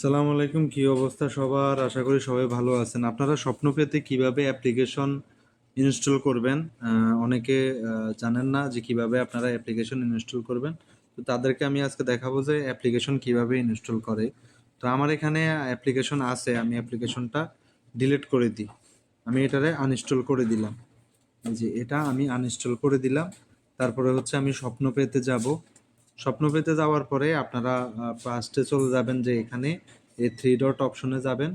সালাম আলাইকুম, কি অবস্থা সবার? আশা করি সবাই ভালো আছেন। আপনারা স্বপ্ন পেতে কীভাবে অ্যাপ্লিকেশন ইনস্টল করবেন? অনেকে জানেন না যে কীভাবে আপনারা অ্যাপ্লিকেশন ইনস্টল করবেন। তো তাদেরকে আমি আজকে দেখাবো যে অ্যাপ্লিকেশন কীভাবে ইনস্টল করে। তো আমার এখানে অ্যাপ্লিকেশন আছে, আমি অ্যাপ্লিকেশনটা ডিলিট করে দিই। আমি এটারে আনইনস্টল করে দিলাম। এই যে এটা আমি আনইনস্টল করে দিলাম। তারপরে হচ্ছে আমি স্বপ্ন পেতে যাব। স্বপ্ন পেতে যাওয়ার পরে আপনারা ফার্স্টে চলে যাবেন যে এখানে, এই থ্রি ডট অপশনে যাবেন।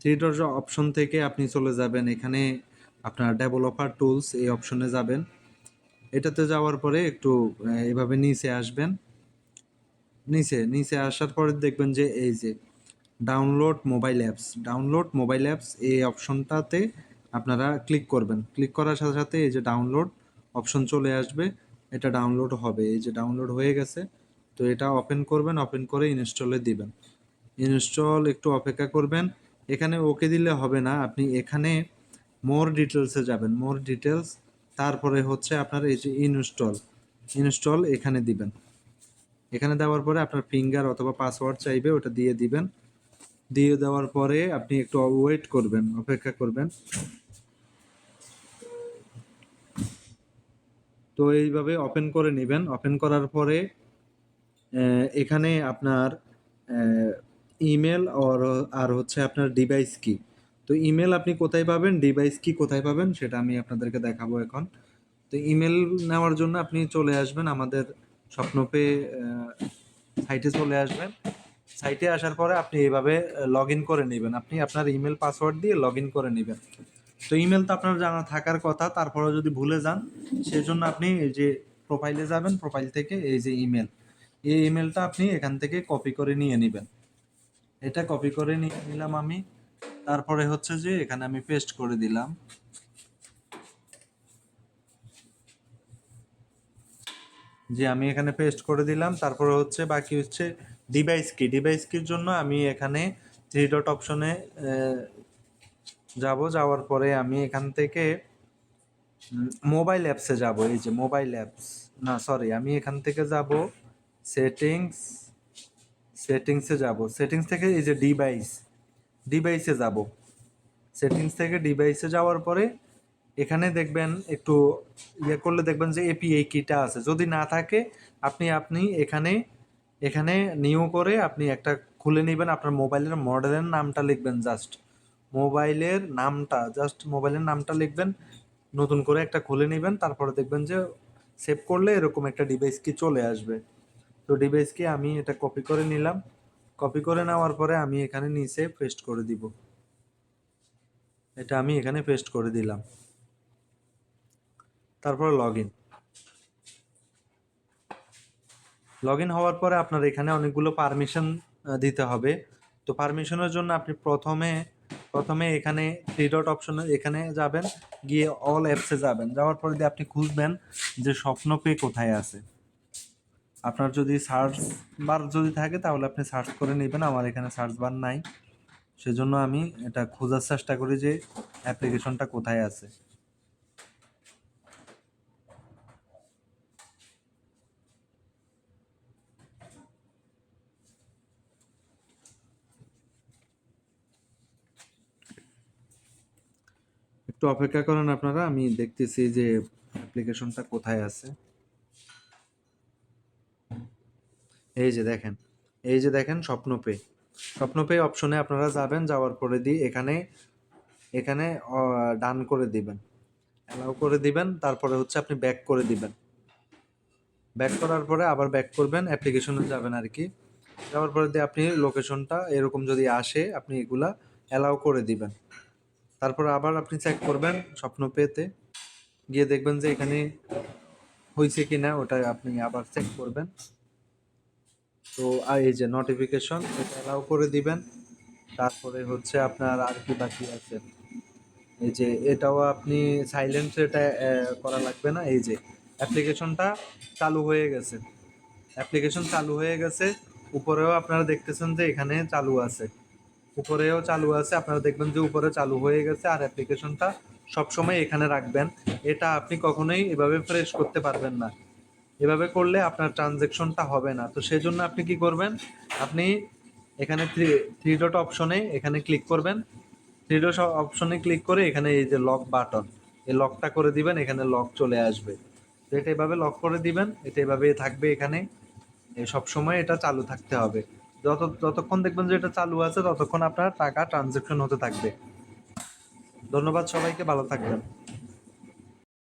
থ্রি ডট অপশন থেকে আপনি চলে যাবেন এখানে আপনার ডেভেলপার টুলস এই অপশনে যাবেন। এটাতে যাওয়ার পরে একটু এভাবে নিচে আসবেন। নিচে নিচে আসার পরে দেখবেন যে এই যে download mobile apps download mobile apps এই অপশনটাতে আপনারা ক্লিক করবেন। ক্লিক করার সাথে সাথে এই যে ডাউনলোড অপশন চলে আসবে। এটা ডাউনলোড হবে। এই যে ডাউনলোড হয়ে গেছে, তো এটা ওপেন করবেন ওপেন করে ইনস্টলে দিবেন। ইনস্টল একটু অপেক্ষা করবেন। এখানে ওকে দিলে হবে না, আপনি এখানে মোর ডিটেলসে যাবেন। মোর ডিটেলস তারপরে হচ্ছে আপনার এই যে ইনস্টল ইনস্টল এখানে দিবেন। এখানে দেওয়ার পরে আপনার ফিঙ্গার অথবা পাসওয়ার্ড চাইবে, ওটা দিয়ে দিবেন। দিয়ে দেওয়ার পরে আপনি একটু ওয়েট করবেন, অপেক্ষা করবেন। তো এইভাবে ওপেন করে নেবেন। ওপেন করার পরে এখানে আপনার ইমেল আর আর হচ্ছে আপনার ডিভাইস কি তো ইমেল আপনি কোথায় পাবেন? ডিভাইস কি কোথায় পাবেন? সেটা আমি আপনাদেরকে দেখাবো এখন। তো ইমেল নেওয়ার জন্য আপনি চলে আসবেন আমাদের স্বপ্নপে সাইটে চলে আসবেন। সাইটে আসার পরে আপনি এইভাবে লগ ইন করে নেবেন। আপনি আপনার ইমেল পাসওয়ার্ড দিয়ে লগ ইন করে নেবেন। তো ইমেল তো আপনার জানা থাকার কথা তারপরে যদি ভুলে যান, সেজন্য আপনি এই যে প্রোফাইলে যাবেন প্রোফাইল থেকে এই যে ইমেল এই ইমেলটা আপনি এখান থেকে কপি করে নিয়ে নেবেন। এটা কপি করে নিয়ে নিলাম আমি। তারপরে হচ্ছে যে এখানে আমি পেস্ট করে দিলাম। যে আমি এখানে পেস্ট করে দিলাম, তারপরে হচ্ছে বাকি হচ্ছে ডিভাইস কি ডিভাইস কির জন্য আমি এখানে থ্রি ডট অপশনে যাব, যাওয়ার পরে আমি এখান থেকে মোবাইল অ্যাপসে যাব, এই যে মোবাইল অ্যাপস না সরি আমি এখান থেকে যাব সেটিংস সেটিংসে যাব সেটিংস থেকে এই যে ডিভাইস ডিভাইসে যাব সেটিংস থেকে ডিভাইসে যাওয়ার পরে এখানে দেখবেন একটু ইয়ে করলে দেখবেন যে এপিআই কিটা আছে, যদি না থাকে আপনি আপনি এখানে এখানে নিউ করে আপনি একটা খুলে নেবেন, আপনার মোবাইলের মডেলের নামটা লিখবেন জাস্ট মোবাইলের নামটা জাস্ট মোবাইলের নামটা লিখবেন, নতুন করে একটা খুলে নেবেন, তারপরে দেখবেন যে সেভ করলে এরকম একটা ডিভাইস কি চলে আসবে। তো ডিভাইস কি আমি এটা কপি করে নিলাম। কপি করে নেওয়ার পরে আমি এখানে নিচে পেস্ট করে দিব। এটা আমি এখানে পেস্ট করে দিলাম। তারপরে লগ ইন লগ ইন হওয়ার পরে আপনার এখানে অনেকগুলো পারমিশন দিতে হবে। তো পারমিশনের জন্য আপনি প্রথমে প্রথমে এখানে থ্রি ডট অপশনে এখানে যাবেন, গিয়ে অল অ্যাপসে যাবেন। যাওয়ার পরে আপনি খুঁজবেন যে স্বপ্ন পে কোথায় আছে। আপনার যদি সার্চ বার যদি থাকে, তাহলে আপনি সার্চ করে নেবেন। আমার এখানে সার্চ বার নাই। সেজন্য আমি এটা খোঁজার চেষ্টা করি যে অ্যাপ্লিকেশনটা কোথায় আছে। একটু অপেক্ষা করেন আপনারা, আমি দেখতেছি যে অ্যাপ্লিকেশনটা কোথায় আছে। এই যে দেখেন, এই যে দেখেন স্বপ্নপে স্বপ্নপে অপশনে আপনারা যাবেন, যাওয়ার পরে দিয়ে এখানে এখানে ডান করে দিবেন। অ্যালাউ করে দিবেন, তারপরে হচ্ছে আপনি ব্যাক করে দিবেন। ব্যাক করার পরে আবার ব্যাক করবেন অ্যাপ্লিকেশনে যাবেন আর কি। যাওয়ার পরে দিয়ে আপনি লোকেশনটা এরকম যদি আসে, আপনি এগুলা অ্যালাউ করে দিবেন। তারপরে আবার আপনি চেক করবেন স্বপ্ন পেতে। গিয়ে দেখবেন যে এখানে হয়েছে কি না ওটা আপনি আবার চেক করবেন। তো আর এই যে নোটিফিকেশন এটা অ্যালাউ করে দিবেন। তারপরে হচ্ছে আপনার আর কি বাকি আছে। এই যে, এটাও আপনি সাইলেন্ট এটা করা লাগবে না। এই যে অ্যাপ্লিকেশনটা চালু হয়ে গেছে। অ্যাপ্লিকেশন চালু হয়ে গেছে, উপরেও আপনারা দেখতেছেন যে এখানে চালু আছে। উপরেও চালু আছে। আপনারা দেখবেন যে উপরে চালু হয়ে গেছে আর অ্যাপ্লিকেশনটা সবসময় এখানে রাখবেন। এটা আপনি কখনোই এভাবে ফ্রেশ করতে পারবেন না। এভাবে করলে আপনার ট্রানজেকশনটা হবে না। তো সেজন্য আপনি কি করবেন? আপনি এখানে থ্রি থ্রি ডট অপশনে এখানে ক্লিক করবেন। থ্রি ডট অপশনে ক্লিক করে এখানে এই যে লক বাটন এই লকটা করে দিবেন, এখানে লক চলে আসবে। তো এটা এভাবে লক করে দিবেন, এটা এভাবে থাকবে এখানে। সব সময় এটা চালু থাকতে হবে। যত যতক্ষণ দেখবেন যে এটা চালু আছে, ততক্ষণ আপনার টাকা ট্রানজেকশন হতে থাকবে। ধন্যবাদ সবাইকে, ভালো থাকবেন।